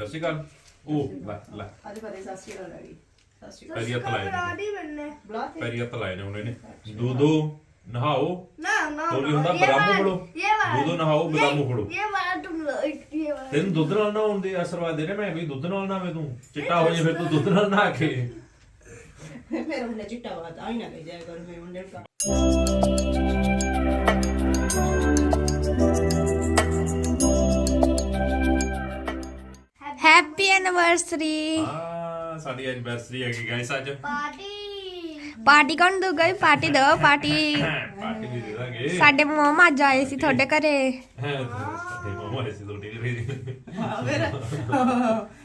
ਸਤਿ ਸ਼੍ਰੀ ਅਕਾਲ ਉਹ ਲੈ ਲੈ ਅੱਜ ਫਤਿਹ ਸਤਿ ਸ਼੍ਰੀ ਅਕਾਲ ਡੈਡੀ ਸਤਿ ਸ਼੍ਰੀ ਪੈਰੀ ਹੱਥ ਲਾਏ ਨੇ ਬਰਾੜੀ ਬੰਨੇ ਅਕਾਲ ਬੁਲਾ ਤੇ ਪੈਰੀ ਹੱਥ ਲਾਏ ਨੇ ਉਹਨੇ ਨੇ ਦੋ ਦੋ ਨਹਾਓ ना ना तो भी ना, होता ये बदाम वाला- उखड़ो। ये वाला दूध नहाओ, बदाम नहीं, उखड़ो। ये वाला तुम लो ये वाला ਤੈਨੂੰ ਦੁੱਧ ਨਾਲ ਨਹਾਉਣ ਦੇ ਆਸ਼ੀਰਵਾਦ ਦੇ ਰਹੇ ਮੈਂ ਵੀ ਦੁੱਧ ਨਾਲ ਨਹਾਵੇਂ ਤੂੰ ਚਿੱਟਾ ਹੋ ਜਾਏ ਫਿਰ ਤੂੰ ਦੁੱਧ ਨਾਲ ਨਹਾ ਕੇ ਮੇਰਾ ਮੁੰਡਾ ਚਿੱਟਾ ਬਾਤ ਆਈ ਨਾ ਕਹਿ ਜਾਇਆ ਕਰ ਮੇਰੇ ਮੁੰਡੇ ਨੂੰ ਐਨੀਵਰਸਰੀ ਹਾਂ ah, ਸਾਡੀ ਐਨੀਵਰਸਰੀ ਹੈਗੀ ਗਾਇਸ ਅੱਜ। ਪਾਰਟੀ ਪਾਰਟੀ ਕੌਣ ਦਊਗਾ ਜੀ? ਪਾਰਟੀ ਦੋ ਪਾਰਟੀ ਪਾਰਟੀ ਵੀ ਦੇ ਸਾਡੇ ਮਮ ਅੱਜ ਆਏ ਸੀ ਤੁਹਾਡੇ ਘਰੇ। ਸਾਡੇ ਮਮ ਆਏ ਸੀ ਤੁਹਾਡੇ ਘਰੇ। ਹਾਂ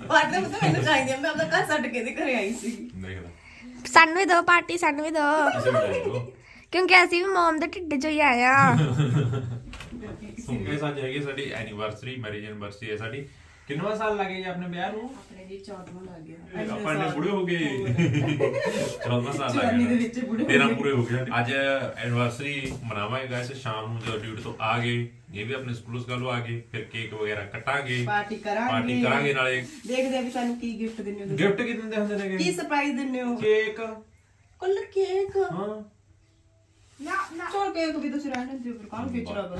ਪਾਰਟੀ ਤਾਂ ਮੈਨੂੰ ਚਾਹੀਦੀ ਮੈਂ ਆਪਣਾ ਘਰ ਛੱਡ ਕੇ ਦੇ ਘਰੇ ਆਈ ਸੀ। ਦੇਖਦਾ ਸਾਨੂੰ ਵੀ ਦੋ ਪਾਰਟੀ ਸਾਨੂੰ ਵੀ ਦੋ ਕਿਉਂਕਿ ਅਸੀਂ ਵੀ ਮਮ ਦੇ ਢਿੱਡ ਚੋਂ ਹੀ ਆਏ ਸੋ ਗਾਇਸ ਸਾਡੀ ਐਨੀਵਰਸਰੀ ਮੈਰਿਜ ਐਨੀਵਰਸਰੀ ਹੈ ਸਾਡੀ। ਕਿੰਨਵਾ ਸਾਲ ਲੱਗੇ ਜੀ ਆਪਣੇ ਵਿਆਹ ਨੂੰ? ਆਪਣੇ ਜੀ 14 ਲੱਗ ਗਿਆ। ਆਪਾਂ ਨੇ ਬੁੜੇ ਹੋ ਗਏ। 14 ਸਾਲ ਲੱਗ ਜਵਾਨੀ ਦੇ ਗਏ ਵਿੱਚ ਬੁੜੇ ਹੋ ਤੇਰਾ ਗਏ। ਪੂਰੇ ਹੋ ਗਏ। ਅੱਜ ਐਨੀਵਰਸਰੀ ਮਨਾਵਾਂਗੇ ਗਾਇਸ ਸ਼ਾਮ ਨੂੰ ਜਦੋਂ ਡਿਊਟੀ ਤੋਂ ਆ ਗਏ। ਇਹ ਵੀ ਆਪਣੇ ਸਕੂਲ ਸਕੂਲੋਂ ਆ ਗਏ। ਫਿਰ ਕੇਕ ਵਗੈਰਾ ਕੱਟਾਂਗੇ। ਪਾਰਟੀ ਕਰਾਂਗੇ। ਪਾਰਟੀ ਕਰਾਂਗੇ ਨਾਲੇ। ਦੇਖਦੇ ਆ ਵੀ ਸਾਨੂੰ ਕੀ ਗਿਫਟ ਦਿੰਦੇ ਹੋ ਤੁਸੀਂ। ਗਿਫਟ ਕੀ ਦਿੰਦੇ ਹੁੰਦੇ ਨੇ ਕੀ ਸਰਪ੍ਰਾਈਜ਼ ਦਿੰਦੇ ਹੋ? ਕੇਕ ਕੱਲ ਕੇਕ ਹਾਂ। ਨਾ ਨਾ ਚਲ ਕੇਕ ਵੀ ਤੁਸੀਂ ਰਹਿਣ ਦਿਓ ਫਿਰ ਕਾਹਨੂੰ ਖਿਚੜਾ ਕਰੋ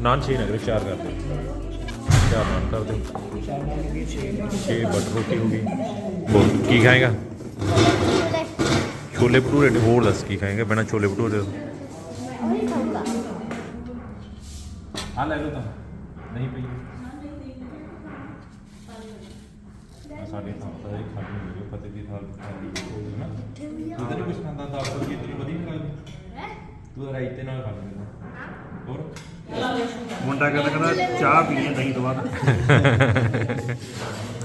ਨਾਨ ਛੇ ਨਗਰ ਚਾਰ ਕਰ ਦੇ। ਚਾਰ ਨਾਨ ਕਰ ਦੇ। ਛੇ ਬਟਰ ਰੋਟੀ ਹੋ ਗਈ। ਬੋਲ ਕੀ ਖਾਏਗਾ? ਛੋਲੇ। ਭਟੂਰੇ ਨੇ ਹੋਰ ਦੱਸ ਕੀ ਖਾਏਗਾ ਬਿਨਾ ਛੋਲੇ ਭਟੂਰੇ ਤੋਂ? ਆ ਲੈ ਲਓ ਤਾਂ। ਨਹੀਂ ਪਈ। ਸਾਡੇ ਤਾਂ ਸਾਰੇ ਖਾਣੇ ਹੋ ਗਏ ਫਤਿਹ ਦੀ ਥਾਲ ਖਾਣੀ ਹੋਈ ਨਾ। ਤੂੰ ਤਾਂ ਨਹੀਂ ਕੁਝ ਖਾਂਦਾ ਨਹੀਂ ਲੱਗਦੀ ਤੂੰ ਤਾਂ ਰਾਇਤੇ ਨਾਲ ਖਾ ਲੈਂਦਾ। ਹੋਰ? ਮੁੰਡਾ ਕਹਿੰਦਾ ਕਹਿੰਦਾ ਚਾਹ ਪੀਣੀ ਹੈ ਦਹੀਂ ਤੋਂ ਬਾਅਦ।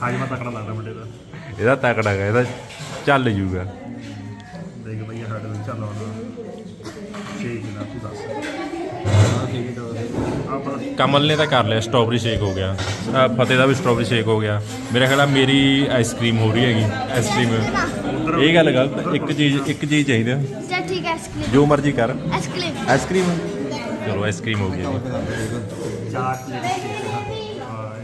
ਹਾਜਮਾ ਤਕੜਾ ਲੱਗਦਾ ਮੁੰਡੇ ਦਾ। ਇਹਦਾ ਤਕੜਾ ਗਾ ਇਹਦਾ ਚੱਲ ਜੂਗਾ। ਦੇਖ ਭਈਆ ਸਾਡੇ ਨੂੰ ਚੱਲ ਆਉਣਾ ਸ਼ੇਕ ਨਾ ਤੂੰ ਦੱਸ। ਕਮਲ ਨੇ ਤਾਂ ਕਰ ਲਿਆ ਸਟ੍ਰਾਬੇਰੀ ਸ਼ੇਕ ਹੋ ਗਿਆ। ਆਹ ਫਤਿਹ ਦਾ ਵੀ ਸਟ੍ਰਾਬੇਰੀ ਸ਼ੇਕ ਹੋ ਗਿਆ। ਮੇਰੇ ਖਿਆਲ ਆ ਮੇਰੀ ਆਈਸਕ੍ਰੀਮ ਹੋ ਰਹੀ ਹੈਗੀ ਆਈਸਕ੍ਰੀਮ ਇਹ ਗੱਲ ਗਲਤ ਇੱਕ ਚੀਜ਼ ਇੱਕ ਚੀਜ਼ ਚਾਹੀਦੀ ਆ। ਚਲ ਠੀਕ ਹੈ ਆਈਸਕ੍ਰੀਮ ਜੋ ਮਰਜ਼ੀ ਕਰ। ਆਈਸਕ੍ਰੀਮ ਆਈਸਕ੍ਰੀਮ ਚਲੋ ਆਈਸਕ੍ਰੀਮ ਹੋ ਗਈ ਜੀ। ਇਹ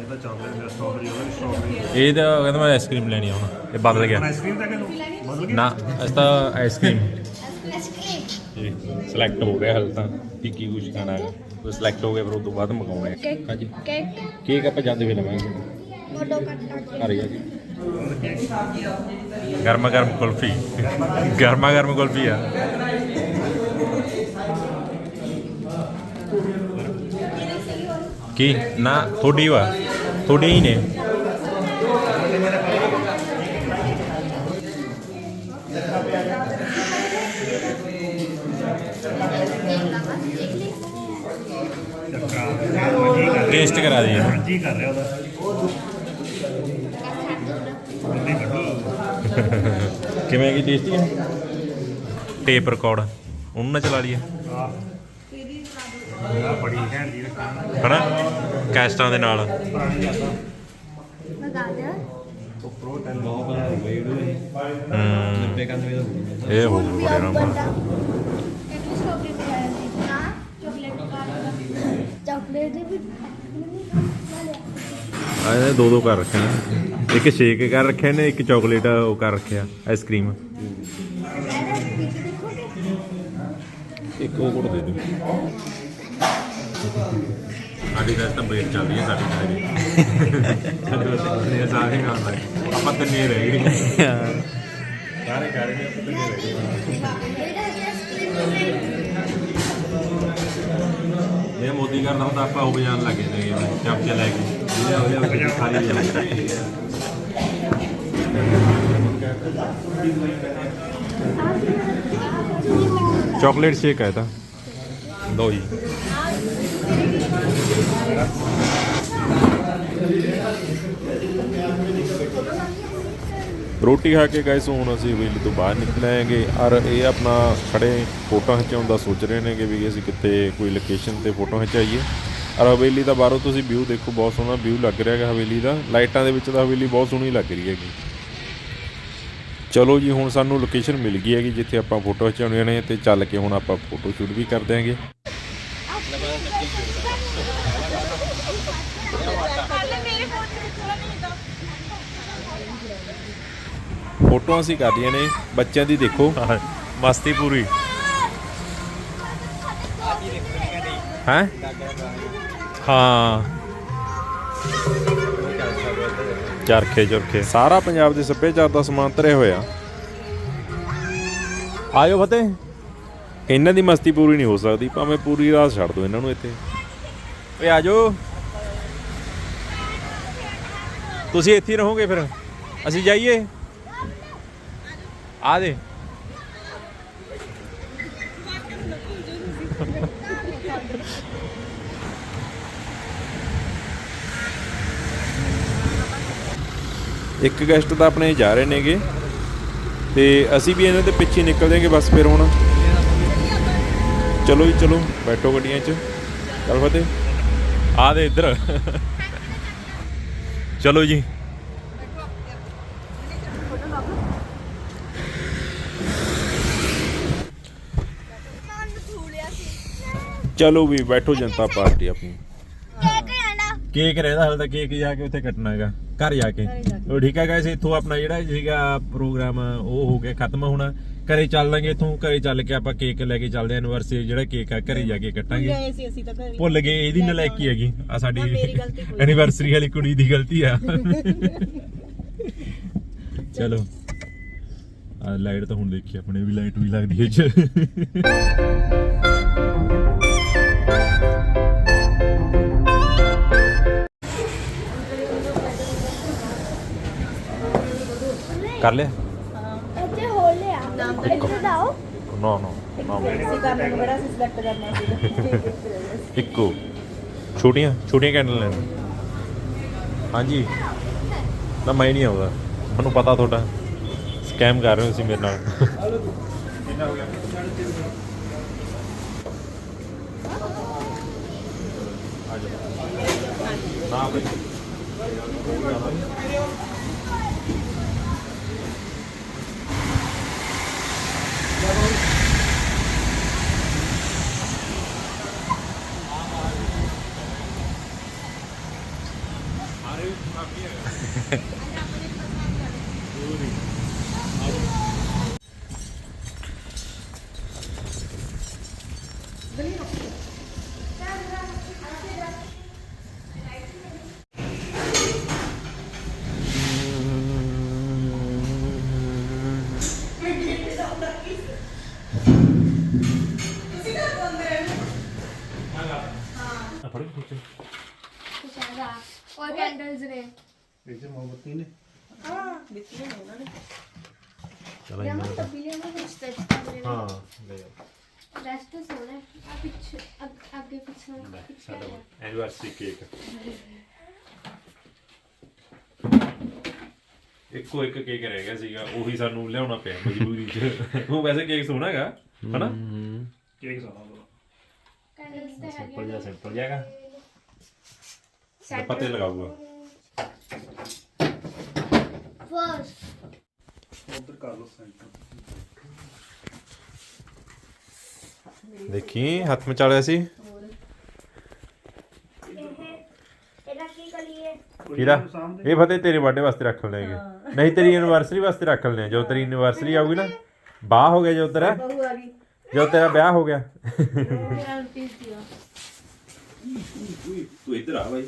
ਤਾਂ ਚਾਕਲੇਟ ਦਾ ਸਟ੍ਰਾਬੇਰੀ ਉਹਦਾ ਸਟ੍ਰਾਬੇਰੀ ਇਹ ਤਾਂ ਕਹਿੰਦਾ ਮੈਂ ਆਈਸਕ੍ਰੀਮ ਲੈਣੀ ਆ ਹੁਣ ਇਹ ਬਦਲ ਗਿਆ। ਆਈਸਕ੍ਰੀਮ ਤਾਂ ਕਿਨੂੰ ਬਦਲ ਗਿਆ? ਨਾ ਇਸ ਤਾਂ ਆਈਸਕ੍ਰੀਮ ਜੀ ਸਿਲੈਕਟ ਹੋ ਗਿਆ ਹਲ ਤਾਂ ਕੀ ਕੀ ਕੁਝ ਖਾਣਾ ਹੈ। ਉਹ ਸਿਲੈਕਟ ਹੋ ਗਿਆ ਫਿਰ ਉਸ ਤੋਂ ਬਾਅਦ ਮੰਗਾਉਣਾ ਹੈ ਹਾਂਜੀ। ਕੇਕ ਕੇਕ ਆਪਾਂ ਜਾਂਦੇ ਹੋਏ ਲਵਾਂਗੇ। ਮੋਟੋ ਕੱਟਾ ਘਰ ਜੀ। ਗਰਮਾ ਗਰਮ ਕੁਲਫੀ ਗਰਮਾ ਗਰਮ ਕੁਲਫੀ ਆ ਕੀ? ਨਾ ਥੋੜੀ ਵਾ। ਥੋੜੀ ਹੀ ਨੇ। ਟੇਸਟ ਕਰਾ ਦਈਏ। ਜੀ ਕਰ ਰਿਹਾ ਉਹਦਾ। ਕਿਵੇਂ ਕੀ ਟੇਸਟੀ ਹੈ? ਟੇਪ ਰਿਕਾਰਡ ਉਹਨੂੰ ਨਾ ਚਲਾ ਲਈਏ। ਬੜੀ ਘੈਂਟ ਦੀ ਰੱਖਣਾ ਹਨਾ? ਕੈਸਟਾਂ ਦੇ ਨਾਲ। ਇਹ ਹੋ ਗਿਆ ਬੜੇ ਨੰਬਰ ਇੱਕ ਸਟ੍ਰਾਬੇਰੀ ਵਗੈਰਾ ਦੀ ਨਾ ਚਾਕਲੇਟ ਚਾਕਲੇਟ ਦੇ ਦੋ ਦੋ ਕਰ ਰੱਖੇ ਨੇ। ਇੱਕ ਸ਼ੇਕ ਕਰ ਰੱਖਿਆ ਨੇ ਇੱਕ ਚਾਕਲੇਟ ਉਹ ਕਰ ਰੱਖਿਆ ਆਈਸਕ੍ਰੀਮ ਇੱਕ ਉਹ ਕੋਟ ਦੇ ਦਿਓ। ਸਾਡੀ ਦਾ ਤਾਂ ਬ੍ਰੇਕ ਚੱਲ ਰਹੀ ਹੈ ਸਾਡੀ ਦਾ ਜੀ ਸਾਡੇ ਸਾਰੇ ਖਾਣ ਲੱਗੇ ਆਪਾਂ ਤਾਂ ਨਹੀਂ ਰਹਿ ਗਏ। ਸਾਰੇ ਕਰ ਰਹੇ ਆਪਾਂ ਤਾਂ ਨਹੀਂ ਰਹਿ ਗਏ। ਇਹ ਮੋਦੀ ਕਰਦਾ ਹੁੰਦਾ ਆਪਾਂ ਉਹ ਬਜਾਨ ਲੱਗੇ ਨੇ ਚਮਚੇ ਲੈ ਕੇ। ਇਹਦੇ ਉਹਦੇ ਖਾਲੀ ਜਾਂਦੇ ਚਾਕਲੇਟ ਸ਼ੇਕ ਹੈ ਤਾਂ। ਲਓ ਜੀ। ਰੋਟੀ ਖਾ ਕੇ ਗਾਇਸ ਹੁਣ ਅਸੀਂ ਹਵੇਲੀ ਤੋਂ ਬਾਹਰ ਨਿਕਲ ਆਏਗੇ ਔਰ ਇਹ ਆਪਣਾ ਖੜੇ ਫੋਟੋ ਖਿਚਾਉਣ ਦਾ ਸੋਚ ਰਹੇ ਨੇ ਕਿ ਵੀ ਅਸੀਂ ਕਿਤੇ ਕੋਈ ਲੋਕੇਸ਼ਨ ਤੇ ਫੋਟੋ ਖਿਚਾਈਏ। ਔਰ ਹਵੇਲੀ ਦਾ ਬਾਹਰੋਂ ਤੁਸੀਂ ਵਿਊ ਦੇਖੋ, ਬਹੁਤ ਸੋਹਣਾ ਵਿਊ ਲੱਗ ਰਿਹਾ ਹੈਗਾ ਹਵੇਲੀ ਦਾ। ਲਾਈਟਾਂ ਦੇ ਵਿੱਚ ਤਾਂ ਹਵੇਲੀ ਬਹੁਤ ਸੋਹਣੀ ਲੱਗ ਰਹੀ ਹੈਗੀ। ਚਲੋ ਜੀ, ਹੁਣ ਸਾਨੂੰ ਲੋਕੇਸ਼ਨ ਮਿਲ ਗਈ ਹੈਗੀ ਜਿੱਥੇ ਆਪਾਂ ਫੋਟੋ ਖਿਚਾਉਣੀਆਂ ਨੇ ਤੇ ਚੱਲ ਕੇ ਹੁਣ ਆਪਾਂ ਫੋਟੋ ਸ਼ੂਟ ਵੀ ਕਰ ਦਿਆਂਗੇ ਫੋਟੋਆਂ ਅਸੀਂ ਕਰ ਲਈਆਂ ਨੇ ਬੱਚਿਆਂ ਦੀ ਦੇਖੋ। ਮਸਤੀ ਪੂਰੀ। ਹੈ? ਹਾਂ। ਚਰਖੇ ਚਰਖੇ। ਸਾਰਾ ਪੰਜਾਬ ਦੇ ਸੱਭਿਆਚਾਰ ਦਾ ਸਮਾਨ ਧਰਿਆ ਹੋਇਆ ਆਇਓ ਫਤਿਹ। ਇਹਨਾਂ ਦੀ ਮਸਤੀ ਪੂਰੀ ਨਹੀਂ ਹੋ ਸਕਦੀ ਭਾਵੇਂ ਪੂਰੀ ਰਾਤ ਛੱਡ ਦੋ ਇਹਨਾਂ ਨੂੰ ਇੱਥੇ। ਓਏ ਆਜੋ ਤੁਸੀਂ ਇੱਥੇ ਰਹੋਗੇ ਫਿਰ। ਅਸੀਂ ਜਾਈਏ। ਆ ਦੇ। ਇੱਕ ਗੈਸਟ ਤਾਂ ਆਪਣੇ ਜਾ ਰਹੇ ਨੇਗੇ। ਤੇ ਅਸੀਂ ਵੀ ਇਹਨਾਂ ਦੇ ਪਿੱਛੇ ਨਿਕਲ ਜਾਵਾਂਗੇ ਬਸ ਫਿਰ ਹੁਣ। ਚਲੋ ਜੀ ਚਲੋ ਬੈਠੋ ਗੱਡੀਆਂ 'ਚ। ਚੱਲ ਫਤਿਹ। ਆ ਦੇ ਇੱਧਰ। ਚਲੋ ਜੀ। ਚਲੋ ਵੀ ਬੈਠੋ ਜਨਤਾ ਪਾਰਟੀ ਆਪਣੀ। ਕੇਕ ਰਹਿਦਾ ਹਾਲੇ ਤਾਂ ਕੇਕ ਜਾ ਕੇ ਉੱਥੇ ਕੱਟਣਾ ਹੈਗਾ ਘਰ ਜਾ ਕੇ। ਉਹ ਠੀਕ ਹੈ ਗਾਇਸ ਇੱਥੋਂ ਆਪਣਾ ਜਿਹੜਾ ਸੀਗਾ ਪ੍ਰੋਗਰਾਮ ਉਹ ਹੋ ਗਿਆ ਖਤਮ ਹੋਣਾ। ਘਰੇ ਚੱਲ ਲਾਂਗੇ ਇੱਥੋਂ ਘਰੇ ਚੱਲ ਕੇ ਆਪਾਂ ਕੇਕ ਲੈ ਕੇ ਚੱਲਦੇ ਐਨਵਰਸਰੀ ਜਿਹੜਾ ਕੇਕ ਆ ਘਰੇ ਜਾ ਕੇ ਕੱਟਾਂਗੇ। ਗਏ ਸੀ ਅਸੀਂ ਤਾਂ ਘਰੇ। ਭੁੱਲ ਗਏ ਇਹਦੀ ਨਲਾਇਕੀ ਹੈਗੀ। ਆ ਸਾਡੀ ਐਨੀਵਰਸਰੀ ਵਾਲੀ ਕੁੜੀ ਦੀ ਗਲਤੀ ਆ। ਚਲੋ। ਆ ਲਾਈਟ ਤਾਂ ਹੁਣ ਦੇਖੀ ਆਪਣੇ ਵੀ ਲਾਈਟ ਵੀ ਲੱਗਦੀ ਹੈ ਕਰ ਲਿਆ? ਇੱਥੇ ਹੋ ਲਿਆ। ਨਾਮ ਇੱਥੇ ਦਾਓ ਨੋ ਨੋ ਨੋ। ਅਸੀਂ ਕਰਨ ਨੂੰ ਬੜਾ ਸਿਲੈਕਟ ਕਰਨਾ ਸੀ। ਇੱਕੋ। ਛੋਟੀਆਂ ਛੋਟੀਆਂ ਕੈਂਡਲ ਲੈਣ। ਹਾਂਜੀ। ਨਾ ਮੈਂ ਨਹੀਂ ਆਉਂਦਾ। ਮੈਨੂੰ ਪਤਾ ਤੁਹਾਡਾ। ਸਕੈਮ ਕਰ ਰਹੇ ਹੋ ਤੁਸੀਂ ਮੇਰੇ ਨਾਲ। ਨਾ ਬਈ। ਆ ਫੜ ਕੇ ਕੁਛ ਹੈਗਾ ਔਰ ਕੈਂਡਲਸ ਨੇ ਇਹ ਚ ਮੋਮਬੱਤੀ ਨੇ ਦਿੱਤੀਆਂ ਨੇ ਉਹਨਾਂ ਨੇ ਚਲ ਯਾਰ ਮੈਂ ਤਬੀਲੇ में कुछ टच कर रहे ਹਾਂ ਲੈ रेस्ट तो सोना है आप पीछे आग- आगे पीछे पीछे ਸਾਡਾ ਐਨੀਵਰਸਰੀ ਕੇਕ ਇੱਕੋ ਇੱਕ ਕੇਕ ਰਹਿ ਗਿਆ ਸੀਗਾ ਉਹੀ ਸਾਨੂੰ ਲਿਆਉਣਾ ਪਿਆ ਮਜਬੂਰੀ 'ਚ ਉਹ ਵੈਸੇ ਕੇਕ ਸੋਹਣਾ ਹੈਗਾ ਹਨਾ ਕੇਕ ਸਾਰਾ कैंडल्स तो है ਸਿੰਪਲ ਜਿਹਾ ਸਿੰਪਲ ਦਾ ਸੈਟ ਪਤੇ ਲਗਾਊਗਾ ਫਸ ਉਧਰ ਕਰ ਲਓ ਸੈਂਟਰ ਦੇਖੀ ਹੱਥ ਇਹਦਾ ਕੀ ਕਰੀਏ ਇਹ ਫਤਿਹ ਤੇਰੇ ਬਰਥਡੇ ਵਾਸਤੇ ਰੱਖ ਲੈ ਗਏ ਨਹੀਂ ਤੇਰੀ ਐਨੀਵਰਸਰੀ ਵਾਸਤੇ ਰੱਖ ਲੈਣੇ ਜੋ ਤੇਰੀ ਐਨੀਵਰਸਰੀ ਆਊਗੀ ਨਾ ਬਾਹ ਹੋ ਗਿਆ ਜੋ ਤੇਰਾ ਜੋ ਤੇਰਾ ਵਿਆਹ ਹੋ ਗਿਆ? ਤੂੰ ਇੱਧਰ ਆ ਬਾਈ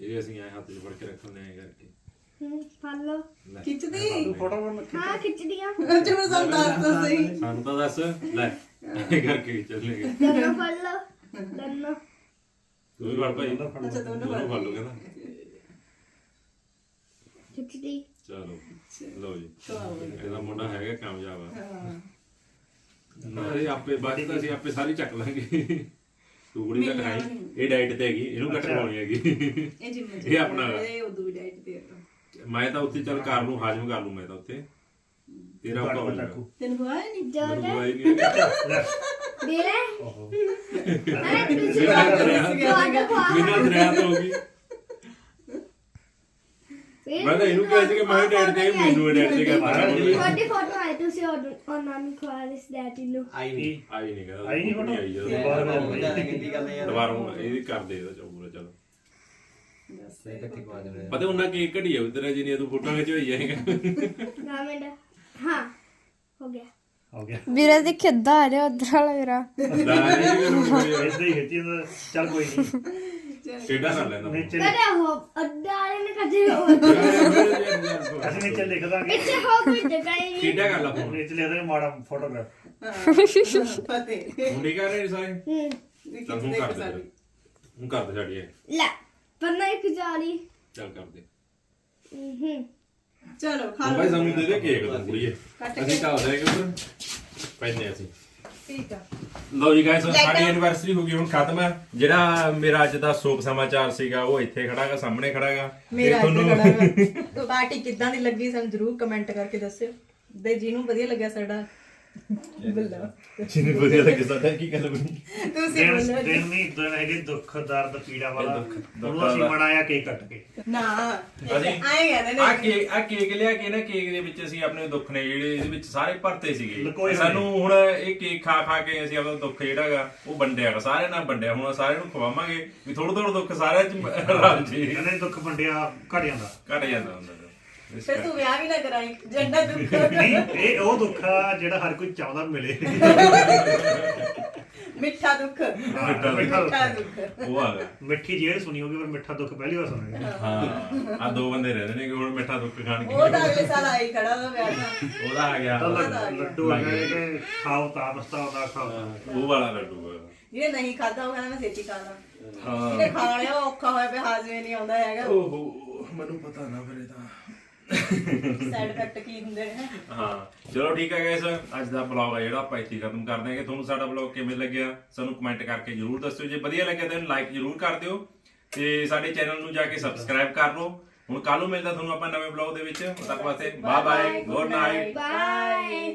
ਇਹ ਅਸੀਂ ਆਏ ਹੱਥ 'ਚ ਫੜ ਕੇ ਰੱਖ ਲੈਣੇ ਕਰਕੇ। ਹੂੰ ਫੜ ਲਓ। ਖਿੱਚਦੀ? ਫੋਟੋ ਬਣ ਹਾਂ ਖਿੱਚਦੀਆਂ। ਚਲੋ ਸਾਨੂੰ ਦੱਸ ਦੋ ਸਹੀ। ਸਾਨੂੰ ਤਾਂ ਦੱਸ ਲੈ ਇਹ ਕਰਕੇ ਚੱਲੇਗੇ ਦੋਨੋਂ ਫੜ ਲਓ ਦੋਨੋਂ। ਤੂੰ ਵੀ ਫੜ ਭਾਈ। ਅੱਛਾ ਦੋਨੋਂ ਫੜ ਲਓ ਕਹਿੰਦਾ। ਖਿੱਚਦੀ। ਚਲੋ ਲਓ ਜੀ। ਇਹਦਾ ਮੁੰਡਾ ਹੈਗਾ ਕਾਮਯਾਬ ਆ। ਨਾਲੇ ਆਪੇ ਬਾਕੀ ਤਾਂ ਅਸੀਂ ਆਪੇ ਸਾਰੀ ਚੱਕ ਲਾਂਗੇ। ਤੂੰ ਕੁੜੀ ਤਾਂ ਕਰਾਈ ਇਹ ਡਾਈਟ ਤੇ ਹੈਗੀ ਇਹਨੂੰ ਕੱਟ ਪਾਉਣੀ ਹੈਗੀ। ਇਹ ਜਿੰਮ ਇਹ ਆਪਣਾ। ਇਹ ਉਦੋਂ ਵੀ ਡਾਈਟ ਤੇ ਆ। ਮੈਂ ਤਾਂ ਉੱਥੇ ਚੱਲ ਕਰ ਲੂੰ ਹਾਜ਼ਮ ਕਰ ਲੂੰ ਮੈਂ ਤਾਂ ਉੱਥੇ। ਤੇਰਾ ਔਖਾ ਹੋ ਜਾਊਗਾ ਤੈਨੂੰ ਖਵਾਇਆ ਨਹੀਂ ਕੋਈ ਨਹੀਂ ਓਹੋ। ਬਿਨਾਂ ਦਰਿਆ ਬਿਨਾਂ ਦਰਿਆ ਤੋਂ ਹੋ ਗਈ। ਮੈਂ ਤਾਂ ਇਹਨੂੰ ਕਿਹਾ ਸੀ ਕਿ ਮੈਂ ਡੈਡ ਤੇ ਮੈਨੂੰ ਡੈਡ ਤੇ ਕਰਦਾ ਤੁਹਾਡੀ ਫੋਟੋ ਆਈ ਤੁਸੀਂ ਉਹ ਉਹਨਾਂ ਨੂੰ ਖਵਾ ਇਸ ਡੈਡੀ ਨੂੰ। ਆਈ ਨਹੀਂ। ਆਈ ਨਹੀਂ ਕਹਿੰਦਾ ਆਈ ਨੀ photo? ਆਈ ਜਦੋਂ। ਬਾਹਰ ਬਾਹਰ ਜਾਣੇ ਕਿੰਦੀ ਗੱਲ ਯਾਰ। ਦੁਬਾਰਾ ਇਹਦੀ ਕਰਦੇ ਇਹਦਾ ਚੌਪੂਰਾ ਚੱਲ। ਸਹੀ ਇਕੱਠੀ ਪਾ ਦੇਣੇ ਪਤਾ ਉਹਨਾਂ ਕੀ ਘੜੀ ਆ ਉਧਰ ਜਿਹਨੇ ਤੂੰ ਫੋਟੋ ਖਿਚ ਹੋਈ ਜਾਏਗਾ ਨਾ ਮਿੰਟ। ਹਾਂ ਹੋ ਗਿਆ। ਹੋ ਗਿਆ। ਵੀਰੇ ਦੇ ਕਿੱਦਾਂ ਆ ਰਿਹਾ ਉਧਰ ਵਾਲਾ ਵੀਰਾ ਇਦਾਂ ਹੀ ਖਿੱਚੀ ਜਾਂਦਾ ਚੱਲ ਕੋਈ ਨਹੀਂ ਕਿਹੜਾ ਕਰ ਲੈਂਦਾ ਨੀਚੇ ਕਦੇ ਹੋ ਅੱਡਾ ਵਾਲੇ ਨੇ ਕਦੇ ਹੋ ਅਸੀਂ ਨੀਚੇ ਲਿਖ ਦਾਂਗੇ। ਇੱਥੇ ਹੋ ਕੋਈ ਜਗ੍ਹਾ ਹੀ ਨਹੀਂ। ਕਿਹੜਾ ਕਰ ਲਾ ਫੋਨ। ਨੀਚੇ ਲਿਖ ਦਾਂਗੇ ਮਾੜਾ ਫੋਟੋਗ੍ਰਾਫ। ਫਤਿਹ ਹੁਣ ਨਹੀਂ ਕਰ ਰਹੇ ਸਾਰੇ? ਹੂੰ। ਚੱਲ ਹੁਣ ਕਰ ਦੇ ਹੁਣ ਕਰ ਦੇ ਸਾਡੀ ਇਹ। ਲੈ ਪੰਨਾ ਇੱਕ ਜਾਲੀ ਚੱਲ ਕਰ ਦੇ। ਹੂੰ ਚਲੋ ਖਾ ਹੁਣ ਲਓ। ਭਾਈ ਸਾਨੂੰ ਦੇ ਦੇ ਕੇਕ ਤੂੰ ਕੁੜੀਏ। ਅਸੀਂ ਘਰ ਦੇ ਕੇ ਪੈਨੇ ਅਸੀਂ। ਠੀਕ ਆ। ਲਓ ਜੀ ਗਾਇਸ ਸਾਡੀ ਐਨੀਵਰਸਰੀ ਹੋ ਗਈ ਹੁਣ ਖਤਮ ਹੈ ਜਿਹੜਾ ਮੇਰਾ ਅੱਜ ਦਾ ਸ਼ੋਕ ਸਮਾਚਾਰ ਸੀਗਾ ਉਹ ਇੱਥੇ ਖੜਾਗਾ ਸਾਹਮਣੇ ਖੜਾਗਾ। ਮੇਰਾ ਖੜਾ ਪਾਰਟੀ ਕਿੱਦਾਂ ਦੀ ਲੱਗੀ ਸਾਨੂੰ ਜਰੂਰ ਕਮੈਂਟ ਕਰਕੇ ਦੱਸਿਓ। ਤੇ ਜਿਹਨੂੰ ਵਧੀਆ ਲੱਗਿਆ ਸਾਡਾ ਜਿੰਨੀ ਵਧੀਆ ਲੱਗੇ ਸਾਡਾ ਕੀ ਗੱਲ ਬਣੀ? ਤੁਸੀਂ ਦਿਨ ਬੋਲੋ ਦਿਨ ਨਹੀਂ ਦਿਨ ਹੈਗੇ ਦੁੱਖ ਦਰਦ ਪੀੜਾ ਵਾਲਾ। ਦੁੱਖ- ਦੁੱਖ ਉਹਨੂੰ ਅਸੀਂ। ਮਨਾਇਆ ਕੇਕ ਕੱਟ ਕੇ। ਨਾ ਅਸੀਂ ਆਏ ਕਹਿੰਦੇ ਆ ਨੇ ਕੇਕ ਆ ਕੇਕ ਲਿਆ ਕੇ ਨਾ ਕੇਕ ਦੇ ਵਿੱਚ ਅਸੀਂ ਆਪਣੇ ਦੁੱਖ ਨੇ ਜਿਹੜੇ ਇਹਦੇ ਵਿੱਚ ਸਾਰੇ ਭਰਤੇ ਸੀਗੇ। ਲੁਕੋਏ ਹੋਏ। ਸਾਨੂੰ ਹੁਣ ਇਹ ਕੇਕ ਖਾ ਖਾ ਕੇ ਅਸੀਂ ਆਪਣਾ ਦੁੱਖ ਜਿਹੜਾਗਾ ਉਹ ਵੰਡਿਆ ਸਾਰਿਆਂ ਨਾਲ ਵੰਡਿਆ। ਹੁਣ ਸਾਰਿਆਂ ਨੂੰ ਖਵਾਵਾਂਗੇ। ਵੀ ਥੋੜਾ ਥੋੜਾ ਦੁੱਖ ਸਾਰਿਆਂ ਚ ਰਲ ਜੇ। ਕਹਿੰਦੇ ਦੁੱਖ ਵੰਡਿਆ ਘਟ ਜਾਂਦਾ ਘਟ ਜਾਂਦਾ ਹੁੰਦਾ ਫਿਰ ਤੂੰ ਵਿਆਹ ਵੀ ਨਾ ਕਰਾਈ ਜੰਡਾ ਦੁੱਖ ਨਹੀਂ ਇਹ ਉਹ ਦੁੱਖ ਆ ਜਿਹੜਾ ਹਰ ਕੋਈ ਚਾਹੁੰਦਾ ਮਿਲੇ। ਮਿੱਠਾ ਦੁੱਖ। ਮਿੱਠਾ ਮਿੱਠਾ ਦੁੱਖ। ਉਹ ਆ ਗਿਆ। ਮਿੱਠੀ ਜੇਲ੍ਹ ਸੁਣੀ ਹੋਗੀ ਪਰ ਮਿੱਠਾ ਦੁੱਖ ਪਹਿਲੀ ਵਾਰ ਸੁਣਿਆ। ਹਾਂ। ਆ ਦੋ ਬੰਦੇ ਰਹਿੰਦੇ ਨੇ ਕਿ ਹੁਣ ਮਿੱਠਾ ਦੁੱਖ ਖਾਣਗੇ ਉਹ ਤਾਂ ਅਗਲੇ ਸਾਲ ਆਈ ਖੜਾ ਉਹਦਾ ਵਿਆਹ ਦਾ। ਉਹਦਾ ਆ ਗਿਆ। ਲੱਡ- ਆ ਗਏ ਕਿ ਖਾਓ ਤਾਂ ਪਛਤਾਓ ਦਾ ਖਾਓ ਉਹ ਵਾਲਾ ਲੱਡੂ ਆ। ਜਿਹਨੇ ਨਹੀਂ ਖਾਦਾ ਉਹ ਕਹਿੰਦਾ ਮੈਂ ਛੇਤੀ ਖਾ ਲਾਂ। ਹਾਂ। ਜਿਹਨੇ ਖਾ ਲਿਆ ਉਹ ਔਖਾ ਹੋਇਆ ਪਿਆ ਹਾਜ਼ਮੇ ਨਹੀਂ ਆਉਂਦਾ ਹੈਗਾ। ਓਹੋ ਮੈਨੂੰ ਪਤਾ ਨਾ ਫਿਰ ਤਾਂ ਸਾਈਡ ਇਫੈਕਟ ਕੀ ਹੁੰਦੇ ਨੇ? ਹਾਂ ਚਲੋ ਠੀਕ ਹੈ ਗਾਇਸ ਅੱਜ ਦਾ ਬਲੌਗ ਹੈ ਜਿਹੜਾ ਆਪਾਂ ਇੱਥੇ ਖਤਮ ਕਰਦੇ ਹਾਂ। ਕਿ ਤੁਹਾਨੂੰ ਸਾਡਾ ਬਲੌਗ ਕਿਵੇਂ ਲੱਗਿਆ ਸਾਨੂੰ ਕਮੈਂਟ ਕਰਕੇ ਜਰੂਰ ਦੱਸਿਓ। ਜੇ ਵਧੀਆ ਲੱਗਿਆ ਤਾਂ ਲਾਈਕ ਜਰੂਰ ਕਰ ਦਿਓ ਤੇ ਸਾਡੇ ਚੈਨਲ ਨੂੰ ਜਾ ਕੇ ਸਬਸਕ੍ਰਾਈਬ ਕਰ ਲਓ। ਹੁਣ ਕੱਲ ਨੂੰ ਮਿਲਦਾ ਤੁਹਾਨੂੰ ਆਪਾਂ ਨਵੇਂ ਬਲੌਗ ਦੇ ਵਿੱਚ। ਉਦੋਂ ਤੱਕ ਵਾਸਤੇ bye bye good night bye